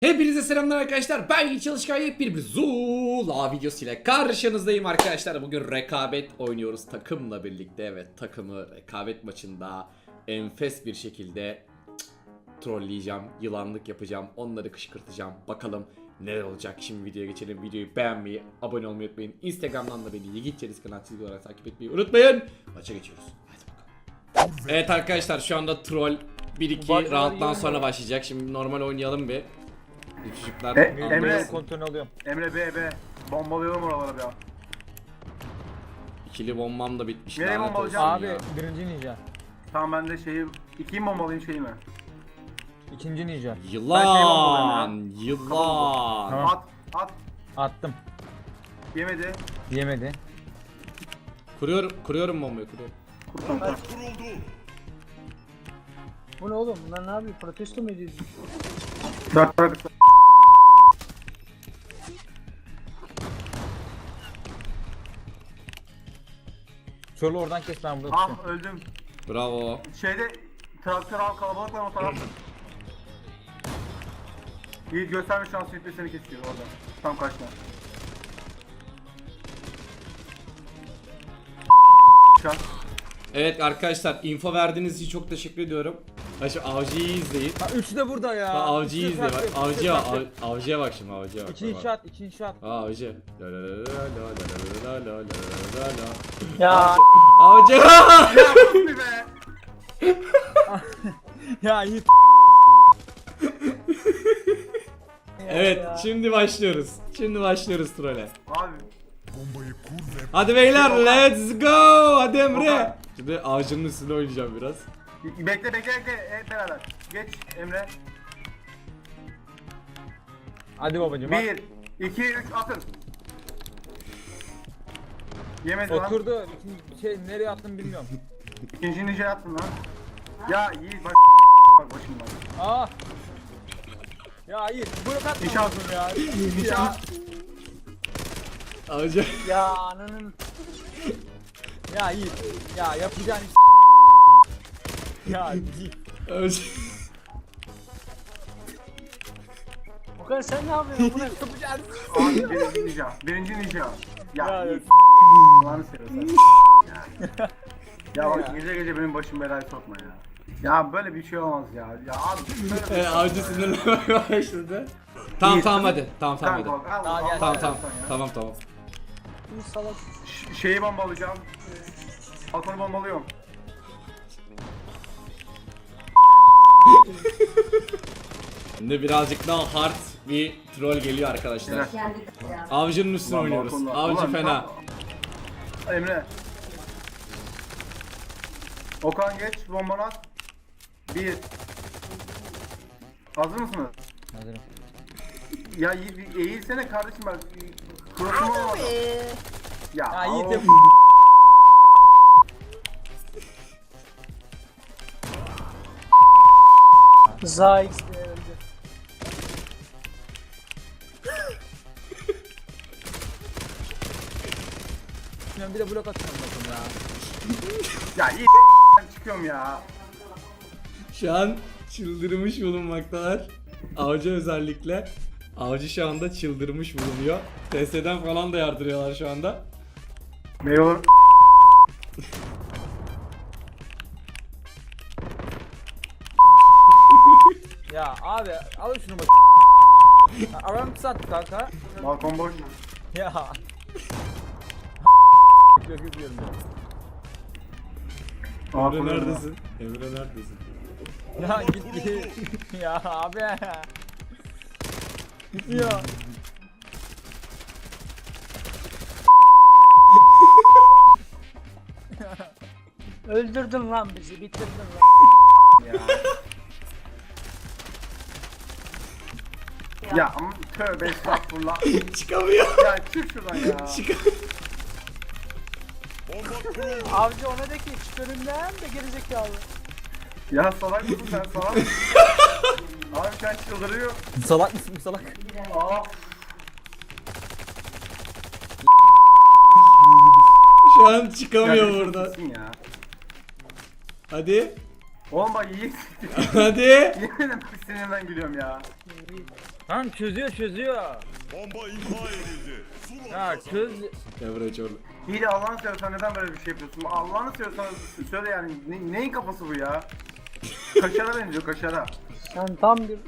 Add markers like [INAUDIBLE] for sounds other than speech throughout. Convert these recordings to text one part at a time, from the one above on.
Hepinize selamlar arkadaşlar. Ben Yiğit Çalışkan yepyeni bir Zula videosu ile karşınızdayım arkadaşlar. Bugün rekabet oynuyoruz takımla birlikte. Evet takımı rekabet maçında enfes bir şekilde trolleyeceğim, yılanlık yapacağım, onları kışkırtacağım. Bakalım neler olacak. Şimdi videoya geçelim. Videoyu beğenmeyi, abone olmayı unutmayın. Instagram'dan da beni Yiğit Çeliz kanal çizgi olarak takip etmeyi unutmayın. Maça geçiyoruz. Hadi bakalım. Evet arkadaşlar şu anda troll 1-2 Bak- rounddan sonra başlayacak. Şimdi normal oynayalım bir. Çocuklar E, anlayın. Emre- kontrolünü alıyorum. Emre B B. Bombalayalım oralara bir ya. İkili bombam da bitmiş. Nereye lanet bombalayacağım? olsun Abi ya. birinci ninja. Tamam ben de şeyi... İkiyi mi bombalayayım şeyi mi? ikinci ninja. Ben şey Yılan, bombalayayım yılan. Tamam. At, at. Attım. Yemedi. Yemedi. Kuruyorum, kuruyorum bombayı, kuruyorum. Kurtan Bu ne oğlum? Bunlar ne yapıyor? Protesto mu bırak. Şöyle oradan kes ben burada Ah tutayım. öldüm. Bravo. Şeyde traktör al kalabalık var o taraf. İyi gösterme şansı yüklü seni kesiyor orada. Tam karşına. Şans. Evet arkadaşlar info verdiğiniz için çok teşekkür ediyorum. Ha şu avcıyı izleyin. Ha üçü de burada ya. Ha, avcıyı Üçü de izle bak. farklı, Avcıya, farklı. av, avcıya bak şimdi avcıya bak. İkinci bak, bak. ikinci shot. Aa avcı. La la la la la la la la la la la la. Ya Avcı. Ya sus bir be. Ya Yiğit. evet ya. şimdi başlıyoruz. Şimdi başlıyoruz trole. Abi. Hadi beyler let's go. Hadi Emre. Şimdi avcının üstüne oynayacağım biraz. Bekle bekle bekle hep beraber. Geç Emre. Hadi babacım bak. 1, 2, 3 atın. Yemedi lan. Oturdu. İkinci şey nereye attım bilmiyorum. İkinci ninja attın lan. Ya iyi bak bak başımdan. Aa. Ya Yiğit blok atma Nişan. oğlum ya. Nişan. Avcı. ya ananın Ya Yiğit. Ya yapacağın iş. Ya. [LAUGHS] Avcı. Okan sen ne yapıyorsun? Bu ne? [LAUGHS] Abi birinci ninja. Birinci ninja. Ya, Ya. Allah'ını seversen. Ya. [LAUGHS] ya bak gece gece benim başım belaya sokma ya. Ya böyle bir şey olmaz ya. Ya abi böyle bir Evet, avcı sinirlenmeye başladı. Tamam İyi, tamam hadi. Tamam tamam hadi. Tamam, al, Tamam, al, gel. al, Tamam al tamam. sen ya. Tamam tamam. Bu salak. Ş- Şeyi bombalayacağım. Balkonu bombalıyorum. [LAUGHS] Şimdi birazcık daha hard bir troll geliyor arkadaşlar. Helal. Avcının üstüne Ulan oynuyoruz. balkonda- Avcı Ulan fena. Emre. Okan geç bombanı at. Bir. Hazır mısınız? Hazırım. Ya iyi- bir eğilsene kardeşim bak. Cross'um olmadı. Ya, Ya of. de Zayx diye öldü. Bir de blok atıyorum bakın ya. Ya iyi [LAUGHS] ben çıkıyorum ya. Şu an çıldırmış bulunmaktalar. Avcı özellikle. Avcı şu anda çıldırmış bulunuyor. TS'den falan da yardırıyorlar şu anda. Meyve abi al şunu bak. Aram sat kanka. balkon boş. Ya. Yapıyorum ya. Emre fırladı. neredesin? Emre neredesin? Ya git git. [LAUGHS] ya abi. ya. Öldürdün lan bizi, bitirdin lan. Ya. Ya ama tövbe estağfurullah. [LAUGHS] Çıkamıyor. ya çık şuradan ya. [LAUGHS] Çıkamıyor. Avcı ona de ki çık önümden de gerizekalı. Ya salak mısın sen salak? [LAUGHS] Abi sen çıldırıyor. Salak mısın bu salak? Aa. Şu an çıkamıyor Ya, buradan. gitsin Ya. Hadi. Oğlum bak iyi. Hadi. Yemin ederim sinirden gülüyorum ya. Lan çözüyor çözüyor. Bomba imha edildi. Ya çöz. Ya buraya çor. İyi de Allah'ını seversen neden böyle bir şey yapıyorsun? Allah'ını seversen söyle yani ne, neyin kafası bu ya? Kaşara benziyor kaşara. Sen tam bir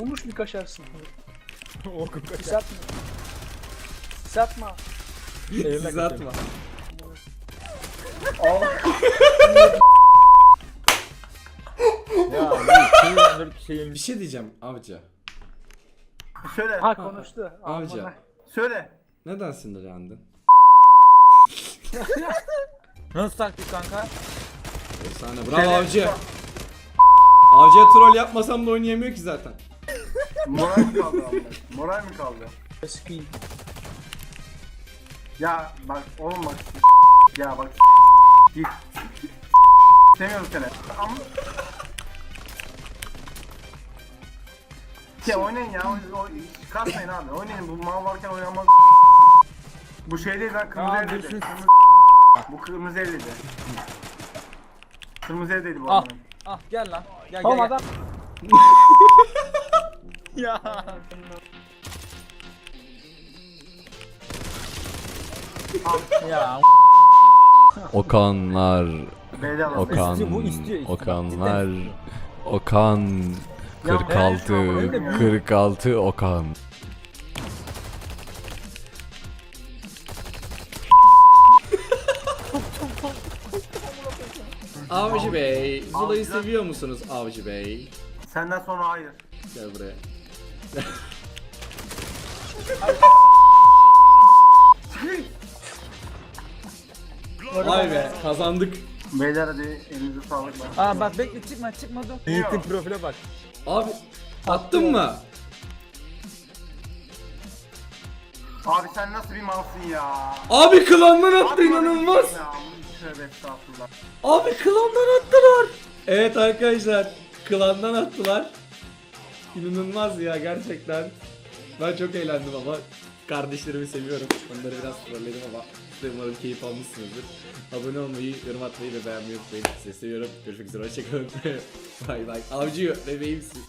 olmuş bir kaşarsın. Oku Pis atma. Pis atma. Siz atma. Ya bir şeyin bir şeyin. Bir şey diyeceğim avcı. Söyle. Ha konuştu. Avcı. Söyle. Neden sinirlendin? Nasıl taktik kanka? Efsane. Bravo Söyle. avcı. Avcıya troll yapmasam da oynayamıyor ki zaten. Moral mi kaldı abi? Moral mi kaldı? Eski. Ya bak oğlum bak. Ya bak. Git. Sevmiyorum seni. Ama... Ya oynayın ya. O, o, kasmayın abi. Oynayın. Bu mal varken oynanmaz. Bu şey değil lan. Kırmızı düşün. Kırmızı... Bu kırmızı evliydi. Kırmızı evdeydi bu Ah. adam. Ah gel lan. Gel Tamam gel. adam. [LAUGHS] Ya. Ya. Okanlar. Okan, İstiyor, bu istiyor, istiyor. Okanlar, Okan, 46, ben şu an- 46 Okan. Avcı Bey, Zula'yı Avcılar- seviyor musunuz Avcı Bey? Senden sonra hayır. Gel buraya. Vay be, kazandık. Beyler hadi elinize sağlık. Aa bak bekle çıkma çıkma dur. Yiğit'in profile bak. Abi, attın mı? Abi sen nasıl bir malsın ya? Abi klandan attı inanılmaz. Ya, tövbe estağfurullah. Abi klandan attılar. Evet arkadaşlar, klandan attılar. İnanılmaz ya gerçekten. Ben çok eğlendim ama kardeşlerimi seviyorum. Onları biraz trolledim ama umarım keyif almışsınızdır. Abone olmayı, yorum atmayı ve beğenmeyi unutmayın. Sizi seviyorum. Görüşmek üzere, hoşçakalın. [LAUGHS] bay bay. Avcı bebeğimsin.